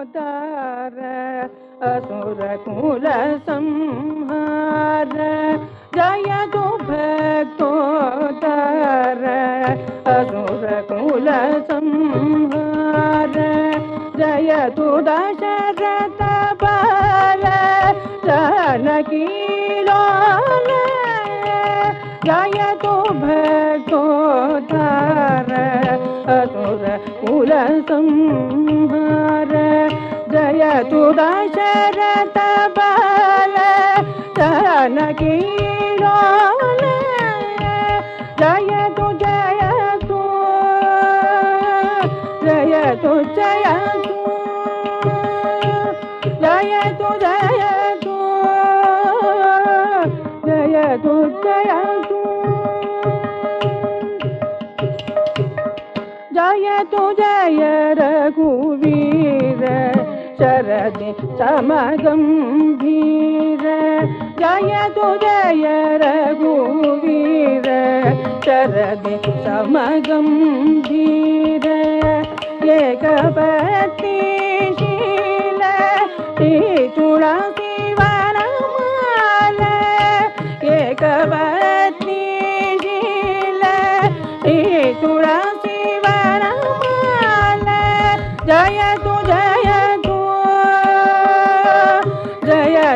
भक्तोदार असुरकुल संहार। जय तु भक्तोदार असुरकुल संहार। जय तु दशरथ बाल जानकी लोल। जय तु असुर कुल संहार। तु दशरथ बाल जानकी लोल जय तु जय तु जय तु जय तु जय तु जय तु जय तु जय तु जय तु, जय रघुवीर। शरदि समगम्भीर जय तु जय रघुवीर। पति समगम्भीर एकपतिशील तुळसी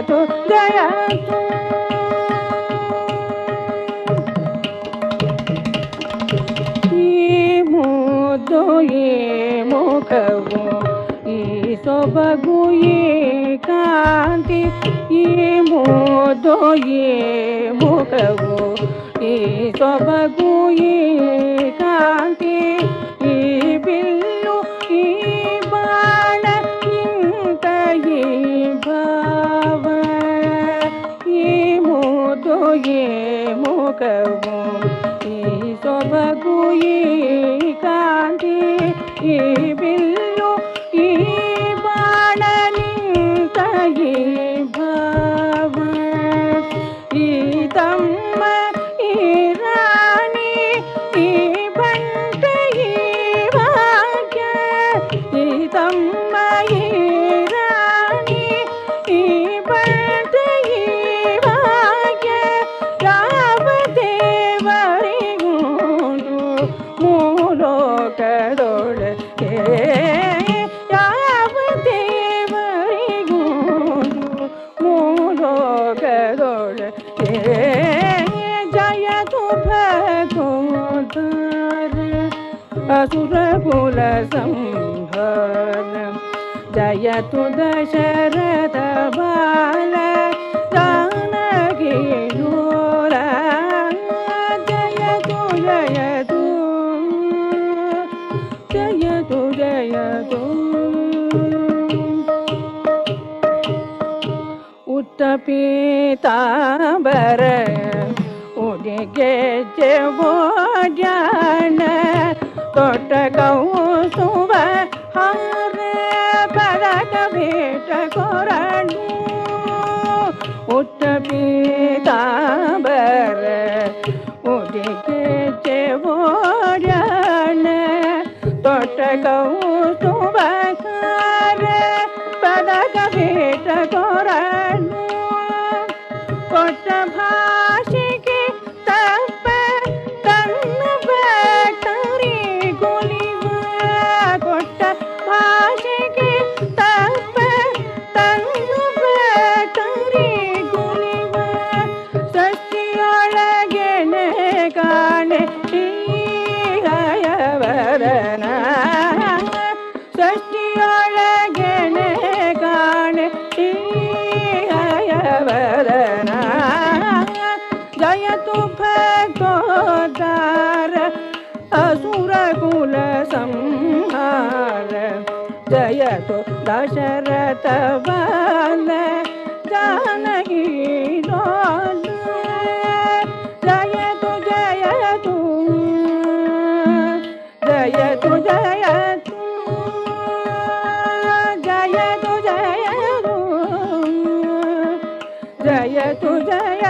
तो गया ये मुखवो ये सोबगु ये कांति ये मोदो ये मुखवो ये सोबगु ये कांति ಮುಖವು ಈ ಸೊಬಗು ಈ ಕಾಂತಿ ಈ ಬಿಲ್ಲು ಲೋಕದೊಳೆ ಯಾವ ದೇವರಿಗೂ ಮೂಲೋಕದೊಳೆ ಜಯ ತುಭಗುಮದಾರ ಅಸುರ ಕುಲ ಸಂಹಾರ ಜಯ ತು ದಶರಥ ಬಾಲ ಜಾನಗಿಯೂ पीताबर उनके जे वो ज्ञान। तोट गऊ सुबह हमारे पदक भेट कर उत पीताबर उनके जे वो ज्ञान। तोट गऊ सुबह हमारे पदक भेट कर পটভা तुभ गोदार असुर कुल संहार। जय तो दशरथ बल, जानकी लोल। जय तु जय तु जय तु जय तु जय तु जय तु जय तु जय